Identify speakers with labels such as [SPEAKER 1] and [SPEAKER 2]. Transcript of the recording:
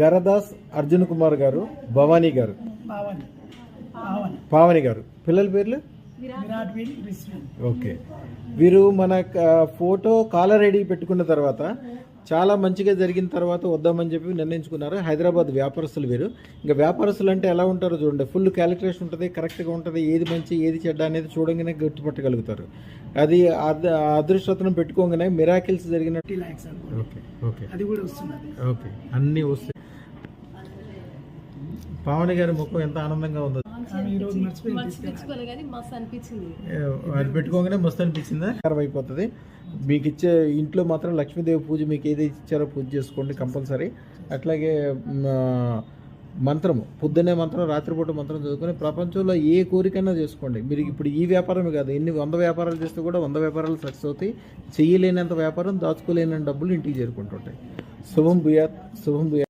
[SPEAKER 1] గరదాస్ అర్జున్ కుమార్ గారు భవానీ గారు.
[SPEAKER 2] పావని
[SPEAKER 1] గారు. పిల్లల పేర్లు? ఓకే. వీరు మన ఫోటో కాలర్ ఐడి పెట్టుకున్న తర్వాత చాలా మంచిగా జరిగిన తర్వాత వద్దామని చెప్పి నిర్ణయించుకున్నారు. హైదరాబాద్ వ్యాపారస్తులు వీరు. ఇంకా వ్యాపారస్తులు అంటే ఎలా ఉంటారో చూడండి. ఫుల్ క్యాలిక్యులేషన్ ఉంటుంది కరెక్ట్గా ఉంటుంది. ఏది మంచి ఏది చెడ్డ అనేది చూడంగానే గుర్తుపట్టగలుగుతారు. అది అదృష్టతను పెట్టుకోగానే మిరాకిల్స్ జరిగిన
[SPEAKER 2] ఫిఫ్టీ ల్యాక్స్ అనుకోండి.
[SPEAKER 1] ఓకే ఓకే
[SPEAKER 2] అది కూడా
[SPEAKER 1] ఓకే అన్నీ వస్తాయి పావని గారి ముఖం ఎంత ఆనందంగా ఉందో. అది పెట్టుకోగానే మస్తు అనిపించిందా? ఖరాబ్ అయిపోతుంది మీకు ఇచ్చే ఇంట్లో మాత్రం లక్ష్మీదేవి పూజ మీకు ఏది ఇచ్చారో పూజ చేసుకోండి కంపల్సరీ. అట్లాగే మంత్రము పొద్దున్నే మంత్రం రాత్రిపూట మంత్రం చదువుకొని ప్రపంచంలో ఏ కోరికైనా చేసుకోండి. మీరు ఇప్పుడు ఈ వ్యాపారమే కాదు ఎన్ని వంద వ్యాపారాలు చేస్తే కూడా వంద వ్యాపారాలు సక్సెస్ అవుతాయి. చేయలేనంత వ్యాపారం దాచుకోలేనంత డబ్బులు ఇంటికి చేరుకుంటుంటాయి. శుభం భూయాత్ శుభం భూయాత్